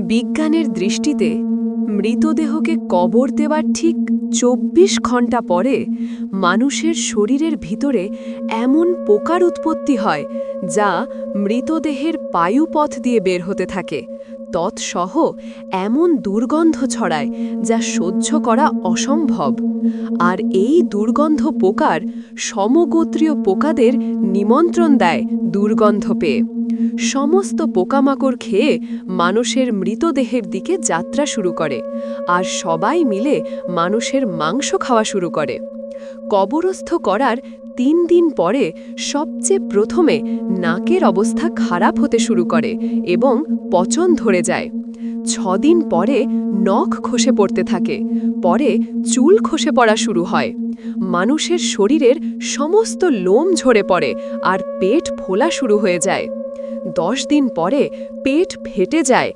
বিজ্ঞানের দৃষ্টিতে মৃতদেহকে কবর দেওয়ার ঠিক চব্বিশ ঘণ্টা পরে মানুষের শরীরের ভিতরে এমন পোকার উৎপত্তি হয় যা মৃতদেহের পায়ুপথ দিয়ে বের হতে থাকে। তৎসহ এমন দুর্গন্ধ ছড়ায় যা সহ্য করা অসম্ভব। আর এই দুর্গন্ধ পোকার সমগোত্রীয় পোকাদের নিমন্ত্রণ দেয় দুর্গন্ধ পেয়ে। সমস্ত পোকামাকড় খেয়ে মানুষের মৃতদেহের দিকে যাত্রা শুরু করে, আর সবাই মিলে মানুষের মাংস খাওয়া শুরু করে। কবরস্থ করার তিন দিন পরে সবচেয়ে প্রথমে নাকের অবস্থা খারাপ হতে শুরু করে এবং পচন ধরে যায়। ছদিন পরে নখ খসে পড়তে থাকে, পরে চুল খসে পড়া শুরু হয়। মানুষের শরীরের সমস্ত লোম ঝরে পড়ে আর পেট ফোলা শুরু হয়ে যায়। দশ দিন পরে পেট ফেটে যায়।